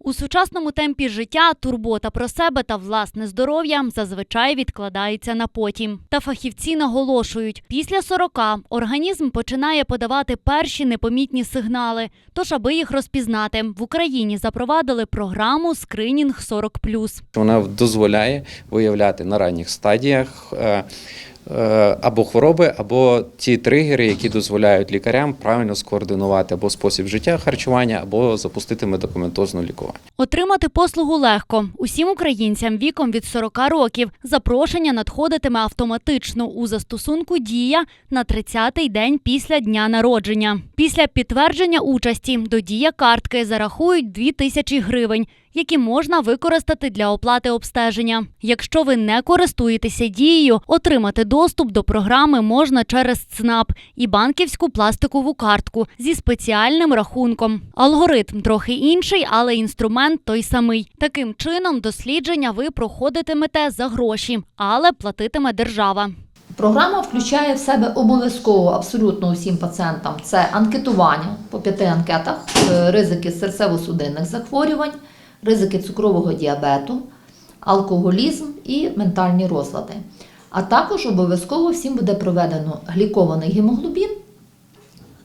У сучасному темпі життя турбота про себе та власне здоров'я зазвичай відкладається на потім. Та фахівці наголошують, після 40 організм починає подавати перші непомітні сигнали. Тож, аби їх розпізнати, в Україні запровадили програму Скринінг 40+. Вона дозволяє виявляти на ранніх стадіях е, або хвороби, або ті тригери, які дозволяють лікарям правильно скоординувати або спосіб життя харчування, або запустити медикаментозне лікування. Отримати послугу легко. Усім українцям віком від 40 років запрошення надходитиме автоматично у застосунку Дія на 30-й день після дня народження. Після підтвердження участі до дія картки зарахують 2 тисячі гривень, які можна використати для оплати обстеження. Якщо ви не користуєтеся дією, отримати доступ до програми можна через ЦНАП і банківську пластикову картку зі спеціальним рахунком. Алгоритм трохи інший, але інструмент той самий. Таким чином, дослідження ви проходитимете за гроші, але платитиме держава. Програма включає в себе обов'язково абсолютно усім пацієнтам це анкетування по п'яти анкетах, е, ризики серцево-судинних захворювань, ризики цукрового діабету, алкоголізм і ментальні розлади. А також обов'язково всім буде проведено глікований гемоглобін.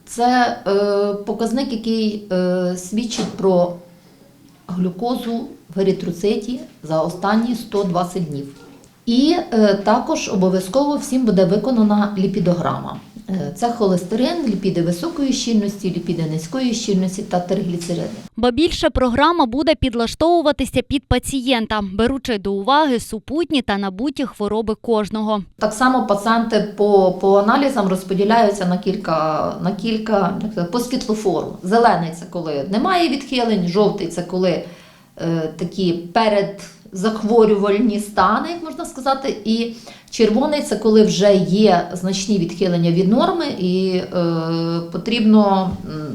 Це е, показник, який е, свідчить про глюкозу в еритроциті за останні 120 днів. І е, також обов'язково всім буде виконана ліпідограма. Е, Це холестерин, ліпіди високої щільності, ліпіди низької щільності та тригліцериди. Ба більше програма буде підлаштовуватися під пацієнта, беручи до уваги супутні та набуті хвороби кожного. Так само пацієнти по, по аналізам розподіляються на кілька, на кілька по світлофору. Зелений це коли немає відхилень, жовтий це коли е, такі передзахворювальні стани, як можна сказати, і червоний це коли вже є значні відхилення від норми і е, потрібно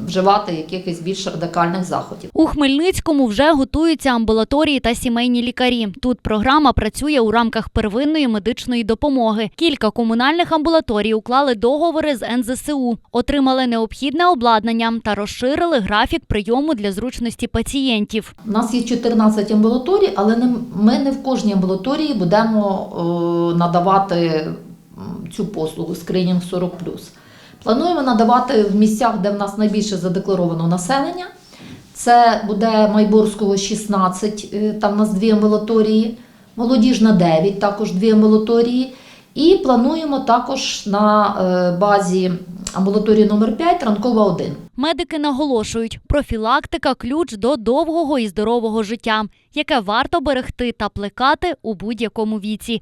вживати якихось більш радикальних заходів. У Хмельницькому вже готуються амбулаторії та сімейні лікарі. Тут програма працює у рамках первинної медичної допомоги. Кілька комунальних амбулаторій уклали договори з НЗСУ, отримали необхідне обладнання та розширили графік прийому для зручності пацієнтів. У нас є 14 амбулаторій, але не- ми не в кожній амбулаторії будемо е, надавати цю послугу скринінг 40+. Плануємо надавати в місцях, де в нас найбільше задекларовано населення. Це буде Майборського 16, е, там у нас дві амбулаторії, Молодіжна 9, також дві амбулаторії. І плануємо також на е, базі амбулаторії номер 5 ранкова 1. Медики наголошують, профілактика ключ до довгого і здорового життя, яке варто берегти та плекати у будь-якому віці.